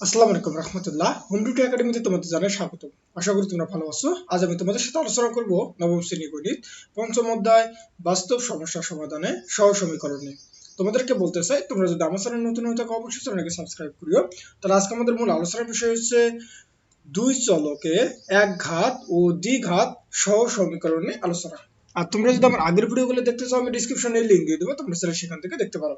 আসসালামু আলাইকুম রহমতুল্লাহ। হোম একাডেমিতে তোমাদের জানাই স্বাগত। আশা করি তোমরা ভালো আছো। আজ আমি তোমাদের সাথে আলোচনা করব নবম শ্রেণি গণিত, পঞ্চম অধ্যায়, বাস্তব সমস্যা সমাধানে সহ সমীকরণ। তোমাদেরকে বলতে চাই, তোমরা যদি আমার চ্যানেল নতুন হয়ে থাকো, অবশ্যই চ্যানেলকে সাবস্ক্রাইব করিও। তাহলে আজকে আমাদের মূল আলোচনার বিষয় হচ্ছে দুই চলকে এক ঘাত ও দ্বিঘাত সহ সমীকরণ আলোচনা। আর তোমরা যদি আমার আগের ভিডিওগুলো দেখতে চাও, আমি ডিসক্রিপশনে লিঙ্ক দিয়ে দেবো, তোমরা চাইলে সেখান থেকে দেখতে পারো।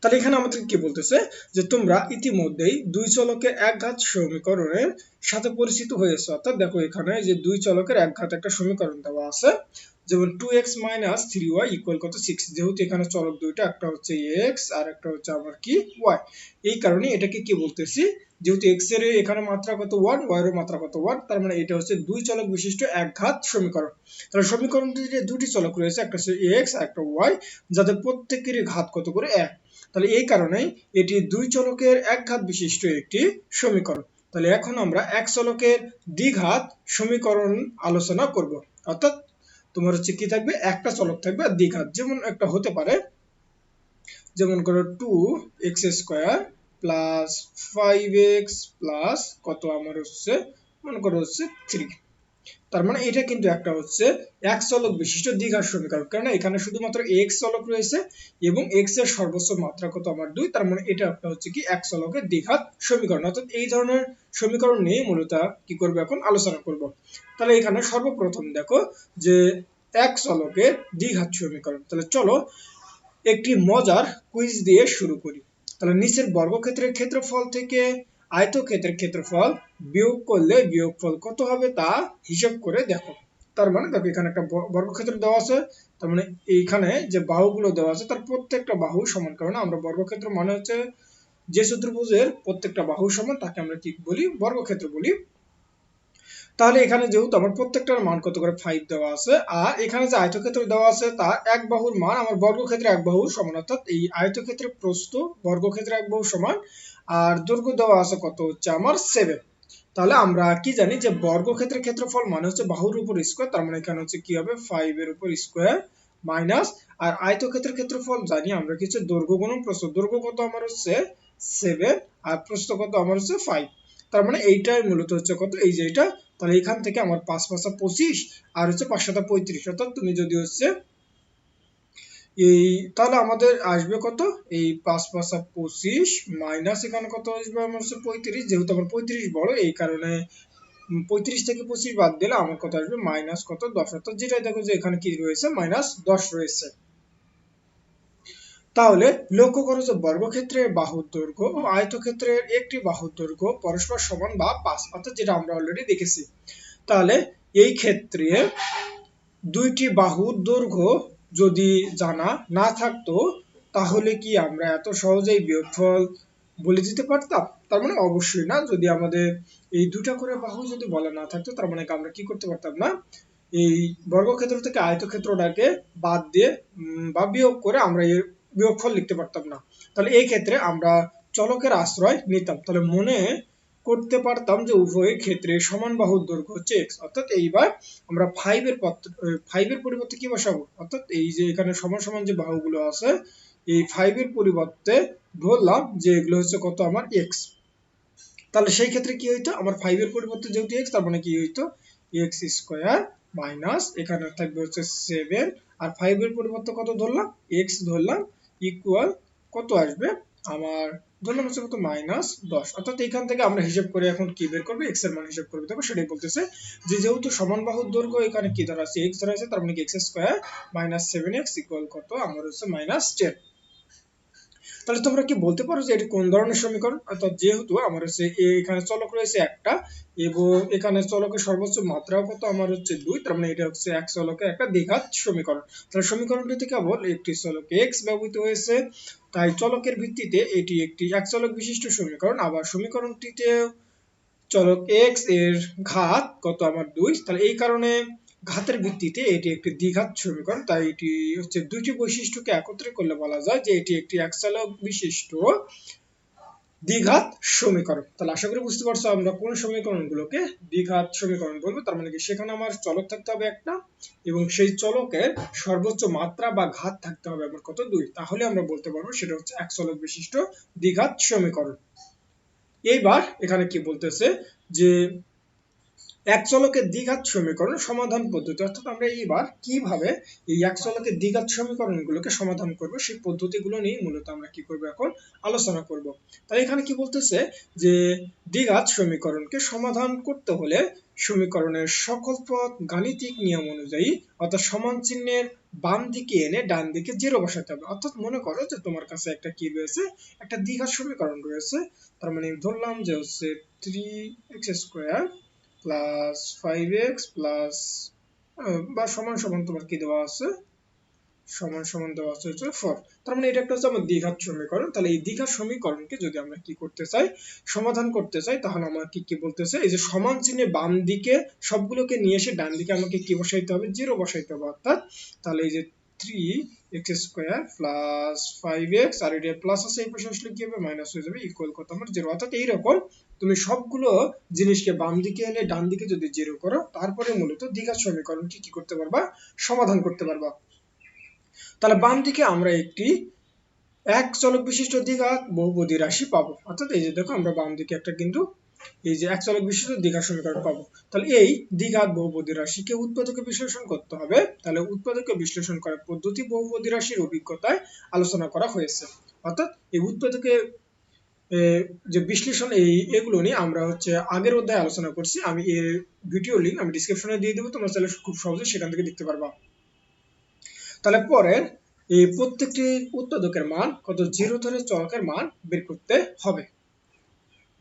তাহলে এখানে আমাদের কি বলতেছে? যে তোমরা ইতিমধ্যেই দুই চলকের এক ঘাত সমীকরণের সাথে পরিচিত হয়েছে। অর্থাৎ দেখো এখানে যে দুই চলকের এক ঘাত একটা সমীকরণ দেওয়া আছে। যেমন two x minus three y equal কত? সিক্স যেহেতু এখানে চলক দুইটা, একটা হচ্ছে এক্স আর একটা হচ্ছে আমার কি? ওয়াই এই কারণে এটাকে কি বলতেছি? যেহেতু এক্সের এখানে মাত্রা কত? ওয়ান ওয়াই এর মাত্রা কত? ওয়ান তার মানে এটা হচ্ছে দুই চলক বিশিষ্ট এক ঘাত সমীকরণ। তাহলে সমীকরণটিতে দুটি চলক রয়েছে, একটা হচ্ছে এক্স আর একটা ওয়াই যাদের প্রত্যেকেরই ঘাত কত করে? এক। তাহলে এই কারণেই এটি দুই চলকের এক ঘাত বিশিষ্ট একটি সমীকরণ। তাহলে এখন আমরা এক চলকের দ্বিঘাত সমীকরণ আলোচনা করব। অর্থাৎ তোমার হচ্ছে কি থাকবে? একটা চলক থাকবে আর দ্বিঘাত। যেমন একটা হতে পারে, যেমন করো two x square plus five x plus কত? আমার হচ্ছে, মনে করো হচ্ছে থ্রি তার মানে এটা কিন্তু একটা হচ্ছে এক চলক বিশিষ্ট দ্বিঘাত সমীকরণ। কারণ এখানে শুধুমাত্র এক্স চলক রয়েছে এবং এক্সের সর্বোচ্চ মাত্রা কত আমার দুই? তার মানে এটা একটা হচ্ছে কি এক চলকের দ্বিঘাত সমীকরণ। অর্থাৎ এই ধরনের সমীকরণ নিয়ে মূলত কি করবে এখন আলোচনা করব। তাহলে এখানে সর্বপ্রথম দেখো যে এক চলকের দ্বিঘাত সমীকরণ। তাহলে চলো একটি মজার কুইজ দিয়ে শুরু করি। তাহলে নিচের বর্গক্ষেত্রের ক্ষেত্রফল থেকে আয়তক্ষেত্রের ক্ষেত্রফল বিয়োগ করলে বিয়োগফল কত হবে তা হিসাব করে দেখো। তার মানে দেখো, এখানে একটা বর্গক্ষেত্র দেওয়া আছে, তার মানে এইখানে যে বাহুগুলো দেওয়া আছে, তার প্রত্যেকটা বাহু সমান। কারণে আমরা বর্গক্ষেত্র মানে হচ্ছে যে চতুর্ভুজের প্রত্যেকটা বাহু সমান, তাকে আমরা কি বলি? বর্গক্ষেত্র বলি। তাহলে এখানে যেহেতু আমার প্রত্যেকটার মান কত করে? ফাইভ দেওয়া আছে, আর এখানে যে আয়তক্ষেত্র দেওয়া আছে তার এক বাহুর মান, আমার বর্গক্ষেত্রে এক বাহু সমান, অর্থাৎ এই আয়তক্ষেত্রের প্রস্থ বর্গক্ষেত্রে এক বাহু সমান আর দৈর্ঘ্য দেওয়া আছে কত হচ্ছে আমার সেভেন তাহলে আমরা কি জানি যে বর্গক্ষেত্রের ক্ষেত্রফল মানে হচ্ছে বাহুর উপর স্কোয়ার তার মানে এখানে হচ্ছে কি হবে? ফাইভ এর উপর স্কোয়ার মাইনাস আর আয়তক্ষেত্রের ক্ষেত্রফল জানি আমরা কি হচ্ছে দৈর্ঘ্য গুণন প্রস্থ। দৈর্ঘ্য কত আমার হচ্ছে সেভেন আর প্রস্থ কত আমার হচ্ছে ফাইভ তার মানে এইটাই মূলত হচ্ছে কত? এই যে এটা। তাহলে এখান থেকে আমার পাঁচ পাঁচা পঁচিশ, আর হচ্ছে পাঁচ সাতা পঁয়ত্রিশ। অর্থাৎ তুমি যদি হচ্ছে এই, তাহলে আমাদের আসবে কত? এই পাঁচ পাঁচা পঁচিশ মাইনাস এখানে কত আসবে? আমার হচ্ছে পঁয়ত্রিশ, যেহেতু আমার পঁয়ত্রিশ বড়, এই কারণে পঁয়ত্রিশ থেকে পঁচিশ বাদ দিলে আমার কত আসবে? মাইনাস কত? দশ। অর্থাৎ যেটাই দেখো যে এখানে কি রয়েছে? মাইনাস দশ রয়েছে। তাহলে লক্ষ্য করো যে বর্গক্ষেত্রের বাহুর দৈর্ঘ্য ও আয়তক্ষেত্রের একটি বাহুর দৈর্ঘ্য পরস্পর সমান বা পাঁচ, অর্থাৎ যেটা আমরা অলরেডি দেখেছি। তাহলে এই ক্ষেত্রে দুইটি বাহুর দৈর্ঘ্য যদি জানা না থাকতো, তাহলে কি আমরা এত সহজেই বিয়োগফল বলে দিতে পারতাম? তার মানে অবশ্যই না। যদি আমাদের এই দুটা করে বাহু যদি বলা না থাকতো, তার মানে আমরা কি করতে পারতাম না? এই বর্গক্ষেত্র থেকে আয়তক্ষেত্রটাকে বাদ দিয়ে বা বিয়োগ করে আমরা এর বিয়োগফল লিখতে পারতাম না। তাহলে এই ক্ষেত্রে আমরা চলকের আশ্রয় নিতাম। তাহলে মনে করতে পারতাম যে উভয় ক্ষেত্রে সমান বাহুর দৈর্ঘ্য হচ্ছে এক্স অর্থাৎ এইবার আমরা ফাইভ এর ফাইভ এর পরিবর্তে কি বসাবো? অর্থাৎ এই যে এখানে সমান সমান যে বাহুগুলো আছে, এই ফাইভ এর পরিবর্তে ধরলাম যে এগুলো হচ্ছে কত? আমার এক্স তাহলে সেই ক্ষেত্রে কি হইতো? আমার ফাইভ এর পরিবর্তে যেহেতু এক্স তার মানে কি হইতো? এক্স স্কোয়ার মাইনাস এখানে থাকবে হচ্ছে সেভেন আর ফাইভ এর পরিবর্তে কত ধরলাম? এক্স ধরলাম ইকুয়াল কত আসবে? আমার ধরলাম হচ্ছে কত? মাইনাস দশ। অর্থাৎ এখান থেকে আমরা হিসাব করে এখন কি বের করব? এক্সের মান হিসাব করবে। দেখো সেটাই বলতেছে যে যেহেতু সমান বাহুর দৈর্ঘ্য এখানে কি ধরা আছে এক্স ধরা আছে তার মানে কি x square minus seven x equal কত? আমার হচ্ছে মাইনাস টেন তাহলে তোমরা কি বলতে পারো যে এটি কোন ধরনের সমীকরণ? অর্থাৎ যেহেতু আমার হচ্ছে এখানে চলক রয়েছে একটা, এবং এখানে চলকের সর্বোচ্চ মাত্রাও কত? আমার হচ্ছে দুই, তার মানে এটা হচ্ছে এক চলকের একটা দ্বিঘাত সমীকরণ। তাহলে সমীকরণটিতে কেবল একটি চলক এক্স ব্যবহৃত হয়েছে, তাই চলকের ভিত্তিতে এটি একটি এক চলক বিশিষ্ট সমীকরণ। আবার সমীকরণটিতে চলক এক্সের ঘাত কত? আমার দুই। তাহলে এই কারণে ঘাতের ভিত্তিতে এটি একটি দ্বিঘাত সমীকরণ, তাই এটি হচ্ছে দুইটি বৈশিষ্ট্যকে একত্রে করলে বলা যায় যে এটি একটি একচলক বিশিষ্ট দ্বিঘাত সমীকরণ। তাহলে আশা করি বুঝতে পারছ আমরা কোন সমীকরণগুলোকে দ্বিঘাত সমীকরণ বলব, তার মানে কি সেখানে আমার চলক থাকতে হবে একটা, এবং সেই চলকের সর্বোচ্চ মাত্রা বা ঘাত থাকতে হবে আমার কত? দুই। তাহলে আমরা বলতে পারব সেটা হচ্ছে এক চলক বিশিষ্ট দ্বিঘাত সমীকরণ। এইবার এখানে কি বলতেছে যে এক চলকের দ্বিঘাত সমীকরণ সমাধান পদ্ধতি। অর্থাৎ আমরা এইবার কীভাবে এই এক চলকের দ্বিঘাত সমীকরণগুলোকে সমাধান করব, সেই পদ্ধতিগুলো নিয়ে মূলত আমরা কি করব এখন আলোচনা করব। তাই এখানে কি বলতেছে? যে দ্বিঘাত সমীকরণকে সমাধান করতে হলে সমীকরণের সকল পথ গাণিতিক নিয়ম অনুযায়ী অর্থাৎ সমান চিহ্নের বাম দিকে এনে ডান দিকে জিরো বসাতে হবে। অর্থাৎ মনে করো যে তোমার কাছে একটা কি রয়েছে? একটা দ্বিঘাত সমীকরণ রয়েছে। তার মানে ধরলাম যে হচ্ছে three x square plus five x plus বা সমান সমান তোমার কি দেওয়া আছে? সমান সমান দেওয়া আছে হচ্ছে ফোর তার মানে এটা একটা হচ্ছে আমার দ্বিঘাত সমীকরণ। তাহলে এই দ্বিঘাত সমীকরণকে যদি আমরা কি করতে চাই, সমাধান করতে চাই, তাহলে আমাকে কি বলতেছে এই যে সমান চিহ্নে বাম দিকে সবগুলোকে নিয়ে এসে ডান দিকে আমাকে কি বসাইতে হবে? জিরো বসাইতে হবে, অর্থাৎ তাহলে এই যে three x square plus five x আর এটা প্লাস আছে, এই পাশে আসলে কি হবে? মাইনাস হয়ে যাবে ইকুয়াল কত আমার জিরো অর্থাৎ এইরকম তুমি সবগুলো জিনিসকে বাম দিকে এনে ডান দিকে যদি জিরো করো, তারপরে মূলত দ্বিঘাত সমীকরণটি কি করতে পারবা? সমাধান করতে পারবা। তাহলে বাম দিকে আমরা একটি এক চলক বিশিষ্ট দ্বিঘাত বহুপদী রাশি পাবো। অর্থাৎ এই যে দেখো, আমরা বাম দিকে একটা কিন্তু এই যে এক চলক বিশিষ্ট দ্বিঘাত সমীকরণ পাবো। তাহলে এই দ্বিঘাত বহুপদী রাশিকে উৎপাদকে বিশ্লেষণ করতে হবে। তাহলে উৎপাদকে বিশ্লেষণ করার পদ্ধতি বহুপদী রাশির অভিজ্ঞতায় আলোচনা করা হয়েছে। অর্থাৎ এই উৎপাদকে যে বিশ্লেষণ, এই এগুলো নিয়ে আমরা হচ্ছে আগের অধ্যায়ে আলোচনা করছি। আমি এর ভিডিও লিঙ্ক আমি ডিসক্রিপশনে দিয়ে দেবো। তোমরা চাইলে খুব সহজে সেখান থেকে দেখতে পারবা। তাহলে পরে এই প্রত্যেকটি উৎপাদকের মান কত? জিরো ধরে চলকের মান বের করতে হবে।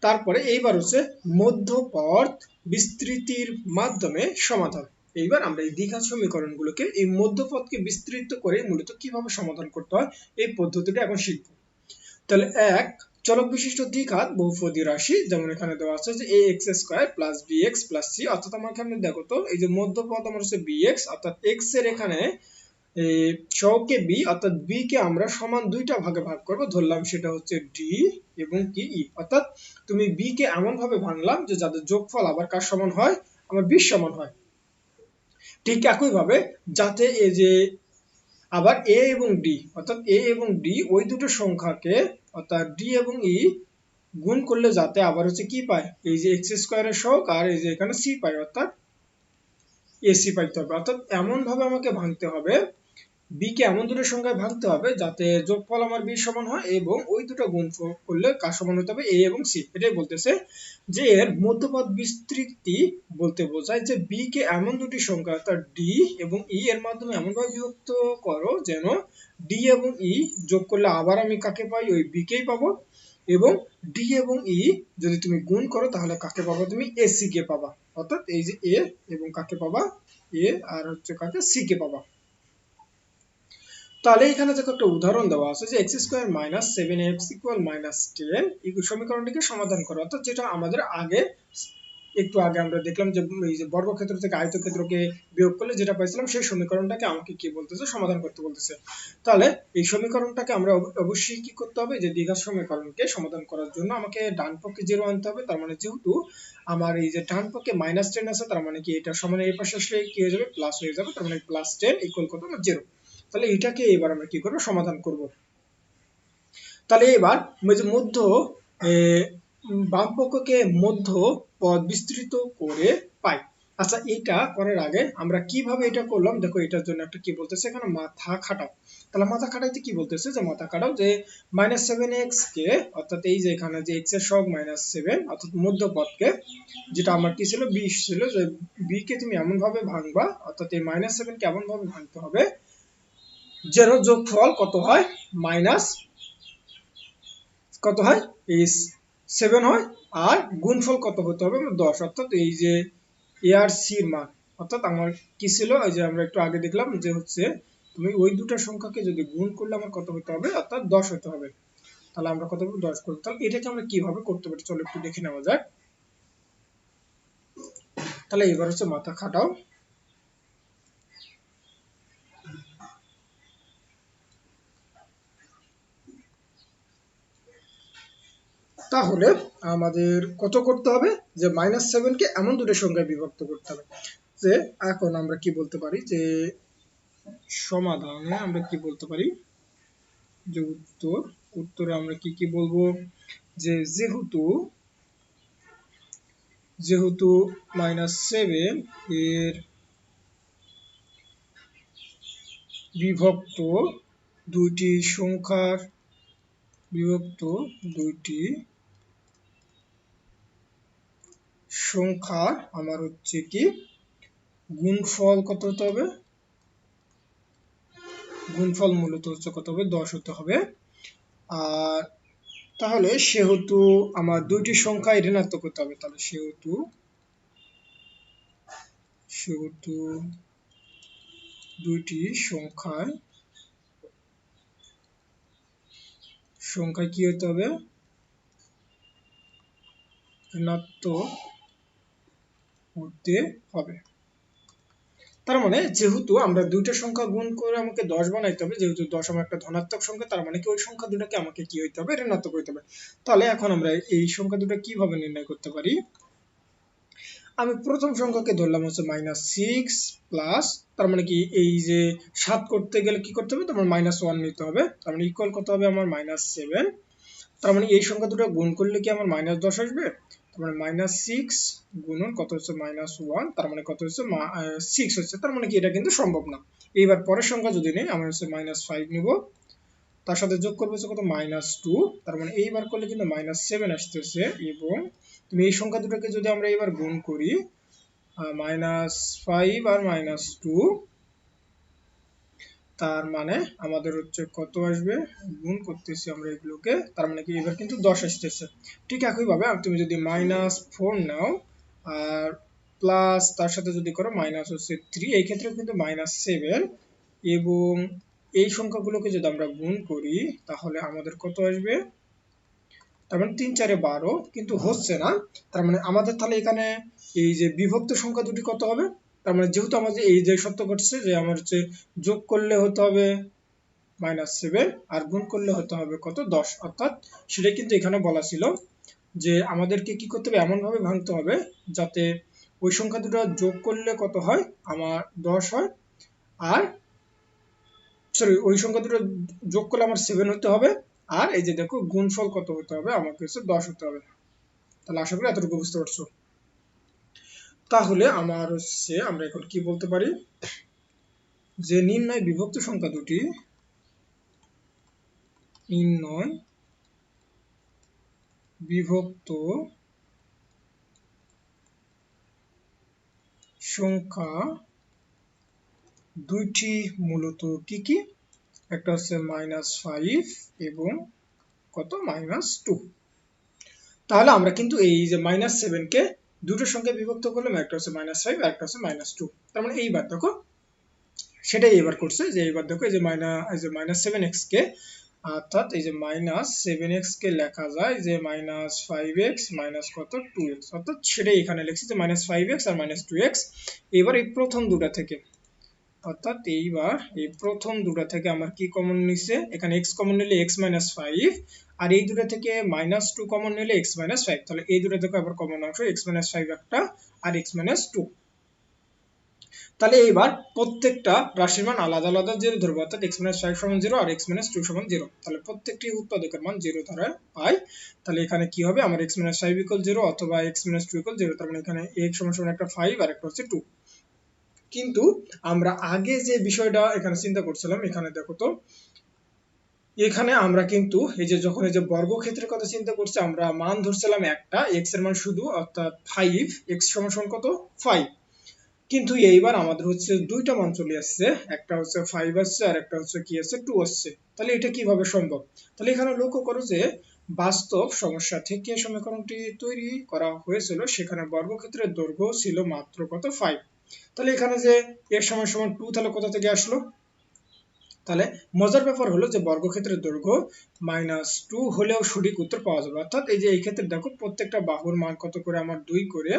তারপরে এইবার হচ্ছে মধ্যপথ বিস্তৃতির মাধ্যমে সমাধান। এইবার আমরা এই দ্বিঘাত সমীকরণগুলোকে এই মধ্যপথকে বিস্তৃত করে মূলত কীভাবে সমাধান করতে হয়, এই পদ্ধতিটা এখন শিখব। তাহলে এক, চলক বিশিষ্ট দ্বিঘাত বহুপদী রাশি, যেমন এখানে দেওয়া আছে যে এ ax square plus bx plus c, অর্থাৎ আমার এখানে দেখো তো, এই যে মধ্যপদ আমার হচ্ছে bx, অর্থাৎ x এর এখানে সহগকে b অর্থাৎ b কে আমরা সমান দুইটা ভাগে ভাগ করব। ধরলাম সেটা হচ্ছে d এবং কি e অর্থাৎ তুমি b কে এমন ভাবে ভাঙলাম যে যাদের যোগফল আবার কার সমান হয়? আমার 20 সমান হয়। ঠিক একই ভাবে যাতে এই যে আবার a এবং d, অর্থাৎ a এবং d ওই দুটো সংখ্যাকে অর্থাৎ ডি এবং e গুণ করলে যাতে আবার হচ্ছে কি পায়? এই যে x স্কয়ারের সহগ আর এই যে এখানে সি পায়, অর্থাৎ ac পাইতে হবে। অর্থাৎ এমন ভাবে আমাকে ভাঙতে হবে b কে এমন দুটো সংখ্যায় ভাঙতে হবে যাতে যোগফল আমার b সমান হয় এবং ওই দুটো গুণ করলে কার সমান হতে হবে a এবং c এটাই বলতেছে যে এর মধ্যপদ বিস্তৃতি বলতে বোঝায় যে b কে এমন দুটি সংখ্যা, অর্থাৎ d এবং e এর মাধ্যমে এমন ভাবে বিভক্ত করো যেন d এবং e যোগ করলে আবার আমি কাকে পাই? ওই b কেই পাবো। এবং d এবং e যদি তুমি গুণ করো তাহলে কাকে পাবা তুমি? Ac কে পাবা। অর্থাৎ এই যে a এবং কাকে পাবা? A আর হচ্ছে কাকে? C কে পাবা। তাহলে এখানে দেখো একটা উদাহরণ দেওয়া আছে যে x square minus seven x equal minus ten এই সমীকরণটিকে সমাধান করা। অর্থাৎ যেটা আমাদের আগে, একটু আগে আমরা দেখলাম যে এই যে বর্গক্ষেত্র থেকে আয়তক্ষেত্রকে বিয়োগ করলে যেটা পাইছিলাম, সেই সমীকরণটাকে আমাকে কি বলতেছে? সমাধান করতে বলতেছে। তাহলে এই সমীকরণটাকে আমরা অবশ্যই কি করতে হবে? যে দীঘার সমীকরণকে সমাধান করার জন্য আমাকে ডান পক্ষে জিরো আনতে হবে। তার মানে যেহেতু আমার এই যে ডান পক্ষে মাইনাস টেন আছে, তার মানে কি এটা সমান এই পাশে আসলে কি হয়ে যাবে? প্লাস হয়ে যাবে। তার মানে প্লাস টেন ইকুয়াল কত? জিরো তাহলে এটাকে এবার আমরা কি করব? সমাধান করব। তাহলে এবার মধ্য বাম পক্ষকে মধ্য পদ বিস্তৃত করে পাই। আচ্ছা এটা করার আগে আমরা কীভাবে এটা করলাম? দেখো, এটার জন্য একটা কি বলতেছে এখানে? মাথা খাটাও। তাহলে মাথা খাটাইতে কি বলতেছে? যে মাথা খাটাও যে মাইনাস সেভেন এক্স কে, অর্থাৎ এই যে এখানে যে এক্সের সব মাইনাস সেভেন অর্থাৎ মধ্য পদকে, যেটা আমার কি ছিল? বিশ ছিল। যে বি কে তুমি এমন ভাবে ভাঙবা, অর্থাৎ এই মাইনাস সেভেন কে এমন ভাবে ভাঙতে হবে যেন যোগফল কত হয়? মাইনাস কত হয়? এই সেভেন হয়। আর গুণফল কত হতে হবে? দশ। অর্থাৎ এই যে এ মান। অর্থাৎ আমার কি ছিল? এই যে আমরা একটু আগে দেখলাম যে হচ্ছে তুমি ওই দুটো সংখ্যাকে যদি গুণ করলে আমার কত হতে হবে? অর্থাৎ দশ হতে হবে। তাহলে আমরা কত দশ করব। তাহলে এটাকে আমরা কীভাবে করতে পারি? চলো একটু দেখে নেওয়া যাক। তাহলে এবার হচ্ছে মাথা খাটাও। তাহলে আমাদের কত করতে হবে? যে মাইনাস সেভেনকে এমন দুটো সংখ্যায় বিভক্ত করতে হবে। যে এখন আমরা কি বলতে পারি? যে সমাধানে আমরা কি বলতে পারি? যে উত্তর, উত্তরে আমরা কি কি বলব? যে যেহেতু যেহেতু মাইনাস সেভেন এর বিভক্ত দুইটি সংখ্যার, বিভক্ত দুইটি সংখ্যার আমার হচ্ছে কি? গুণফল কত হতে হবে? গুণফল মূলত হচ্ছে কত হবে? দশ হতে হবে। আর তাহলে সেহেতু আমার দুইটি সংখ্যায় ঋণাত্মক হতে হবে। তাহলে সেহেতু সেহেতু দুইটি সংখ্যায় সংখ্যায় কি হতে হবে? ঋণাত্মক হতে হবে। তার মানে যেহেতু আমরা দুইটা সংখ্যা গুণ করে আমাকে দশ বানাইতে হবে, যেহেতু দশ আমার একটা ধনাত্মক সংখ্যা, তার মানে কি ওই সংখ্যা দুটাকে আমাকে কি হইতে হবে? ঋণাত্মক হইতে হবে। তাহলে এখন আমরা এই সংখ্যা দুটো কীভাবে নির্ণয় করতে পারি? আমি প্রথম সংখ্যাকে ধরলাম হচ্ছে মাইনাস সিক্স প্লাস তার মানে কি এই যে সাত করতে গেলে কি করতে হবে? তোমার মাইনাস ওয়ান নিতে হবে। তার মানে ইকুয়াল কত হবে? আমার মাইনাস সেভেন তার মানে এই সংখ্যা দুটো গুণ করলে কি আমার মাইনাস দশ আসবে? তার মানে মাইনাস সিক্স গুণন কত হচ্ছে মাইনাস ওয়ান তার মানে কত হচ্ছে সিক্স হচ্ছে, তার মানে কি এটা কিন্তু সম্ভব না। এইবার পরের সংখ্যা যদি নেই আমি হচ্ছে মাইনাস ফাইভ নিব। তার সাথে যোগ করব হচ্ছে কত? মাইনাস টু তার মানে এইবার করলে কিন্তু মাইনাস সেভেন আসতেছে এবং তুমি এই সংখ্যা দুটোকে যদি আমরা এবার গুণ করি মাইনাস ফাইভ আর মাইনাস টু তার মানে আমাদের হচ্ছে কত আসবে? গুণ করতেছি আমরা এগুলোকে। তার মানে কি? এবার কিন্তু দশ আসতেছে। ঠিক একইভাবে তুমি যদি মাইনাস ফোর নাও, আর প্লাস তার সাথে যদি করো মাইনাস হচ্ছে থ্রি এই ক্ষেত্রে কিন্তু মাইনাস সেভেন এবং এই সংখ্যাগুলোকে যদি আমরা গুণ করি, তাহলে আমাদের কত আসবে? তার মানে তিন, চারে বারো, কিন্তু হচ্ছে না। তার মানে আমাদের তাহলে এখানে এই যে বিভক্ত সংখ্যা দুটি কত হবে? তার মানে যেহেতু আমাদের এই যে সত্য ঘটছে যে আমার হচ্ছে যোগ করলে হতে হবে মাইনাস সেভেন আর গুণ করলে হতে হবে কত? দশ। অর্থাৎ সেটাই কিন্তু এখানে বলা ছিল যে আমাদেরকে কি করতে হবে? এমন ভাবে ভাঙতে হবে যাতে ওই সংখ্যা দুটো যোগ করলে কত হয়? আমার দশ হয়। আর সরি ওই সংখ্যা দুটো যোগ করলে আমার সেভেন হতে হবে। আর এই যে দেখো, গুণফল কত হতে হবে? আমাকে হচ্ছে দশ হতে হবে। তাহলে আশা করি এতটুকু বুঝতে পারছ। তাহলে আমার হচ্ছে আমরা এখন কি বলতে পারি? যে নির্ণয় বিভক্ত সংখ্যা দুটি নির্ণয় বিভক্ত সংখ্যা দুইটি মূলত কি কি? একটা হচ্ছে মাইনাস ফাইভ এবং কত? মাইনাস টু তাহলে আমরা কিন্তু এই যে মাইনাস সেভেনকে দুটো সংখ্যা বিভক্ত করলাম একটা হচ্ছে মাইনাস ফাইভ একটা হচ্ছে মাইনাস টু তার মানে এইবার দেখো, সেটাই এবার করছে যে এইবার দেখো এই যে মাইনা এই যে মাইনাস সেভেন এক্স কে, অর্থাৎ এই যে মাইনাস সেভেন এক্স কে লেখা যায় যে মাইনাস ফাইভ এক্স মাইনাস কত? টু এক্স অর্থাৎ সেটাই এখানে লিখছি যে মাইনাস ফাইভ এক্স আর মাইনাস টু এক্স এবার এই প্রথম দুটা থেকে অর্থাৎ এইবার এই প্রথম দুটা থেকে আমার কি কমন নিছে? এখানে এক্স কমন নিলে এক্স মাইনাস ফাইভ আর এই দুটো থেকে মাইনাস টু কমন নিলে এক্স মাইনাস ফাইভ তাহলে এই দুটো থেকে আবার কমন অংশ এক্স মাইনাস ফাইভ একটা, আর মাইনাস টু তাহলে এইবার প্রত্যেকটা রাশির মান আলাদা আলাদা জিরো ধরবো, অর্থাৎ এক্স মাইনাস ফাইভ সমান জিরো আর এক্স মাইনাস টু সমান জিরো তাহলে প্রত্যেকটি উৎপাদকের মান জিরো ধরে পাই তাহলে এখানে কি হবে? আমার X minus five equal zero অথবা X minus two equal zero তার মানে এখানে এক্স সমান একটা ফাইভ আর একটা হচ্ছে টু কিন্তু আমরা আগে যে বিষয়টা এখানে চিন্তা করছিলাম, এখানে দেখো তো, এখানে আমরা কিন্তু এই যে যখন এই যে বর্গক্ষেত্রের কথা চিন্তা করছি, আমরা মান ধরছিলাম একটা এক্সের মান শুধু, অর্থাৎ ফাইভ এক্স সমান কত? ফাইভ কিন্তু এইবার আমাদের হচ্ছে দুইটা মান চলে আসছে, একটা হচ্ছে ফাইভ আসছে, আর একটা হচ্ছে কি আছে টু আসছে। তাহলে এটা কীভাবে সম্ভব? তাহলে এখানে লক্ষ্য করো যে বাস্তব সমস্যা থেকে সমীকরণটি তৈরি করা হয়েছিল, সেখানে বর্গক্ষেত্রের দৈর্ঘ্য ছিল মাত্র কত? ফাইভ তাহলে এখানে যে এর সমান সমান টু তাহলে কোথা থেকে আসলো? তাহলে মজার ব্যাপার হলো যে বর্গক্ষেত্রের দৈর্ঘ্য মাইনাস টু হলেও সঠিক উত্তর পাওয়া যাবে। অর্থাৎ এই যে এই ক্ষেত্রে দেখো প্রত্যেকটা বাহুর মান কত করে আমার দুই করে,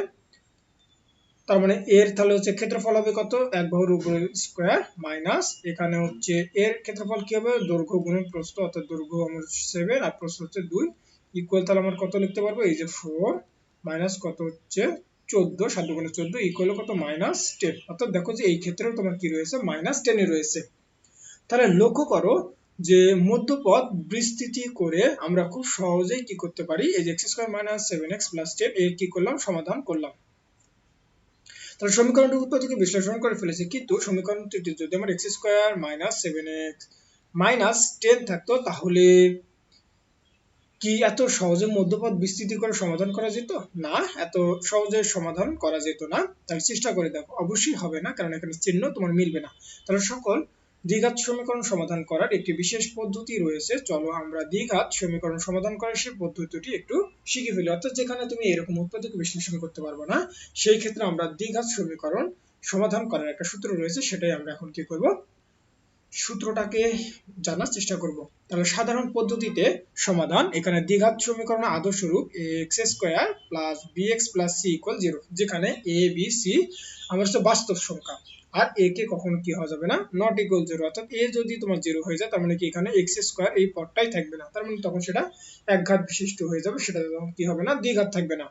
তার মানে এর তাহলে হচ্ছে ক্ষেত্রফল হবে কত? এক বাহুর উপরে স্কোয়ার মাইনাস এখানে হচ্ছে এর ক্ষেত্রফল কি হবে? দৈর্ঘ্য গুণন প্রস্থ, অর্থাৎ দৈর্ঘ্য আমার সেভেন আর প্রস্থ হচ্ছে দুই ইকুয়াল তাহলে আমার কত লিখতে পারব? এই যে ফোর মাইনাস কত হচ্ছে চোদ্দ, সাত গুণে চোদ্দ ইকুয়াল কত? মাইনাস টেন অর্থাৎ দেখো যে এই ক্ষেত্রেও তোমার কি রয়েছে? মাইনাস টেনে রয়েছে। তাহলে লক্ষ্য করো যে মধ্যপদ বিস্তৃতি করে আমরা খুব সহজেই কি করতে পারি? এই যে X square minus seven X plus ten এর কি করলাম? সমাধান করলাম। তাহলে সমীকরণটি উৎপত্তিকে বিশ্লেষণ করে ফেলেছি। কিন্তু সমীকরণটি যদি আমার X square minus seven X minus ten থাকতো, তাহলে কি এত সহজে মধ্যপদ বিস্তৃতি করে সমাধান করা যেত? না, এত সহজে সমাধান করা যেত না। তাহলে চেষ্টা করে দেখো, অবশ্যই হবে না, কারণ এখানে চিহ্ন তোমার মিলবে না। তাহলে সকল দ্বিঘাত সমীকরণ সমাধান করার একটি বিশেষ পদ্ধতি রয়েছে। চলো আমরা দ্বিঘাত সমীকরণ সমাধান করার সেই পদ্ধতিটি একটু শিখে ফেলি। অর্থাৎ যেখানে তুমি এরকম উৎপাদকে বিশ্লেষণ করতে পারবে না, সেই ক্ষেত্রে আমরা দ্বিঘাত সমীকরণ সমাধান করার একটা সূত্র রয়েছে, সেটাই আমরা এখন কি করব? সূত্রটাকে জানার চেষ্টা করব। তাহলে সাধারণ পদ্ধতিতে সমাধান, এখানে দ্বিঘাত সমীকরণ আদর্শরূপ X square plus B X plus C equal zero যেখানে এ, বি, সি, আমার হচ্ছে বাস্তব সংখ্যা। আর এ কে কখনো কি হওয়া যাবে না? নট ইকুয়াল জিরো অর্থাৎ এ যদি তোমার জিরো হয়ে যায়, তার মানে কি এখানে এক্স স্কোয়ার এই পদটাই থাকবে না। তার মানে তখন সেটা এক ঘাত বিশিষ্ট হয়ে যাবে সেটা তখন কি হবে না? দ্বিঘাত থাকবে না।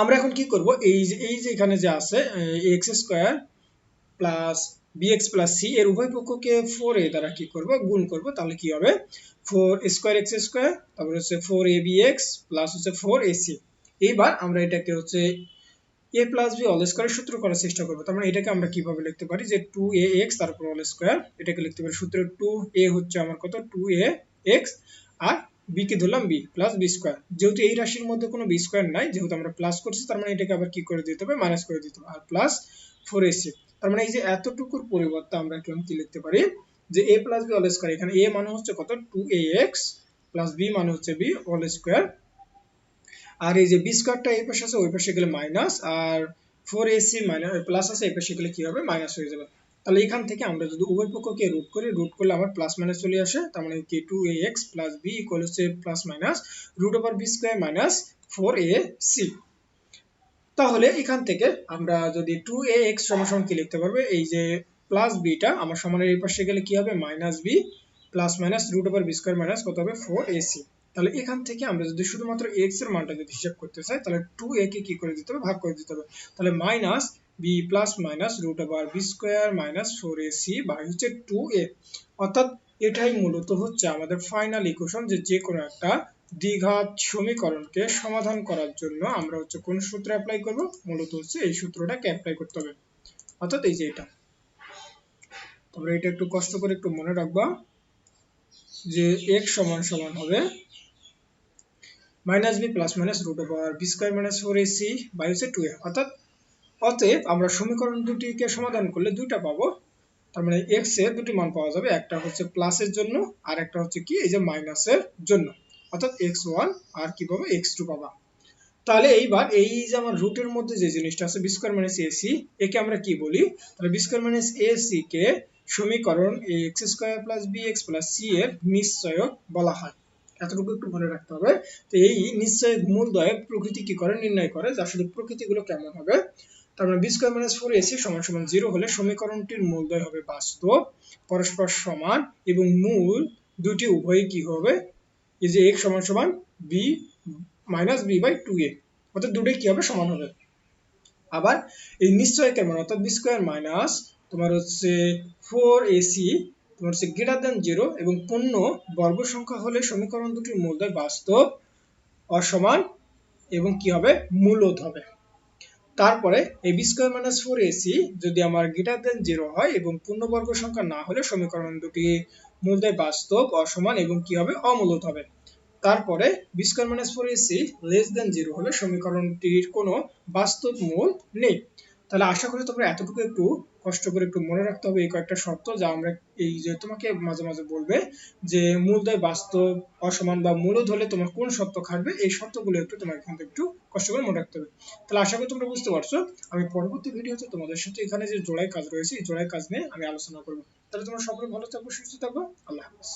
আমরা এখন কি করব? এই যে এই যে এখানে যে আছে X square plus bx plus C এর উভয় পক্ষকে ফোর এ দ্বারা কি করব? গুণ করব। তাহলে কি হবে? ফোর স্কোয়ার এক্স স্কোয়ার তারপর হচ্ছে four A B X plus হচ্ছে ফোর এ সি এইবার আমরা এটাকে হচ্ছে এ প্লাস বি অল স্কোয়ারের সূত্র করার চেষ্টা করব। তার মানে এটাকে আমরা কীভাবে লিখতে পারি? যে টু এ এক্স তারপর অল স্কোয়ার এটাকে লিখতে পারি। সূত্র টু এ হচ্ছে আমার কত? টু এ এক্স আর বি কে ধরলাম বি প্লাস বি স্কোয়ার যেহেতু এই রাশির মধ্যে কোনো বি স্কোয়ার নাই, যেহেতু আমরা প্লাস করছি, তার মানে এটাকে আবার কি করে দিতে হবে? মাইনাস করে দিতে হবে। আর প্লাস ফোর এ সি তার মানে এই যে এতটুকুর পরিবর্তে আমরা কেমন কি লিখতে পারি? যে A plus B all square এখানে এ মানে হচ্ছে কত? Two A X plus B মানে হচ্ছে বি অল স্কোয়ার আর এই যে বি স্কোয়ারটা এই পাশে আছে, ওই পাশে গেলে মাইনাস আর ফোর এসি মাইনাস প্লাস আছে, এই পাশে গেলে কি হবে? মাইনাস হয়ে যাবে। তাহলে এখান থেকে আমরা যদি উভয় পক্ষকে রুট করি রুট করলে আমার প্লাস মাইনাস চলে আসে, তার মানে কি? Two A X plus B equal হচ্ছে plus minus root over B square minus four A C তাহলে এখান থেকে আমরা যদি টু এ এক্স সমান কি লিখতে পারবে? এই যে প্লাস বিটা আমার সমানের এই পাশে গেলে কি হবে? Minus B plus minus root over B square minus কত হবে? ফোর এসি তাহলে এখান থেকে আমরা যদি শুধুমাত্র এক্সের মানটা যদি হিসাব করতে চাই, তাহলে টু এ কে কি করে দিতে হবে? ভাগ করে দিতে হবে। তাহলে minus B plus minus root over B square minus four A C by হচ্ছে টু এ অর্থাৎ এটাই মূলত হচ্ছে আমাদের ফাইনাল ইকুয়েশন যে যে কোনো একটা দ্বিঘাত সমীকরণকে সমাধান করার জন্য আমরা হচ্ছে কোন সূত্র অ্যাপ্লাই করব? মূলত হচ্ছে এই সূত্রটাকে অ্যাপ্লাই করতে হবে। অর্থাৎ এই যে এটা। তোমরা এটা একটু কষ্ট করে একটু মনে রাখবা যে x সমান সমান হবে minus B plus minus root over B square minus four AC by হচ্ছে টু এ অর্থাৎ অতএব আমরা সমীকরণ দুটিকে সমাধান করলে দুইটা পাবো। তার মানে এক্সের দুটি মান পাওয়া যাবে। একটা হচ্ছে প্লাসের জন্য আর একটা হচ্ছে কি? এই যে মাইনাসের জন্য। অর্থাৎ এক্স ওয়ান আর কি পাবো এক্স টু পাবা। তাহলে এইবার এই যে আমার রুটের মধ্যে যে জিনিসটা আছে বি স্কোয়ার মাইনাস এসি একে আমরা কি বলি? তাহলে বি স্কোয়ার মাইনাস এসি কে সমীকরণ X square plus B X plus C এর নিশ্চয়ক বলা হয়। এতটুকু একটু মনে রাখতে হবে। তো এই নিশ্চয়ক মূলদয় প্রকৃতি কি করে, নির্ণয় করে যে আসলে প্রকৃতিগুলো কেমন হবে? তার মানে B square minus four AC সমান সমান জিরো হলে সমীকরণটির মূলদয় হবে বাস্তব, পরস্পর সমান এবং মূল দুটি উভয়ই কি হবে? এই যে সমান সমান b minus B by two অর্থাৎ দুটোই কি হবে? সমান হবে। আবার এই নিশ্চয়কের মান অর্থাৎ বি স্কোয়ার মাইনাস তোমার হচ্ছে ফোর তোমার হচ্ছে গ্রেটার দেন জিরো এবং পূর্ণ বর্গ সংখ্যা হলে সমীকরণ দুটির মূলদয় বাস্তব, অসমান এবং কি হবে? মূলদ হবে। তারপরে এই B square minus four AC যদি আমার গ্রেটার দেন জিরো হয় এবং পূর্ণবর্গ সংখ্যা না হলে সমীকরণ দুটি মূলদয় বাস্তব, অসমান এবং কি হবে? অমূলত হবে। তারপরে B square minus four AC less than zero হলে সমীকরণটির কোনো বাস্তব মূল নেই। তাহলে আশা করি তোমরা এতটুকু একটু কষ্ট করে একটু মনে রাখতে হবে। এই কয়েকটা শর্ত যা আমরা এই যে তোমাকে মাঝে মাঝে বলবে যে মূলদয় বাস্তব, অসমান বা মূলদ হলে তোমার কোন শর্ত খাটবে, এই শর্তগুলো একটু তোমার এখান থেকে একটু কষ্ট করে মনে রাখতে হবে। তাহলে আশা করি তোমরা বুঝতে পারছ। আমি পরবর্তী ভিডিওতে তোমাদের সাথে এখানে যে জোড়াই কাজ রয়েছে, এই জোড়াই কাজ নিয়ে আমি আলোচনা করব। তাহলে তোমরা সকলে ভালো থাকব সুস্থ থাকব আল্লাহ হাফিজ।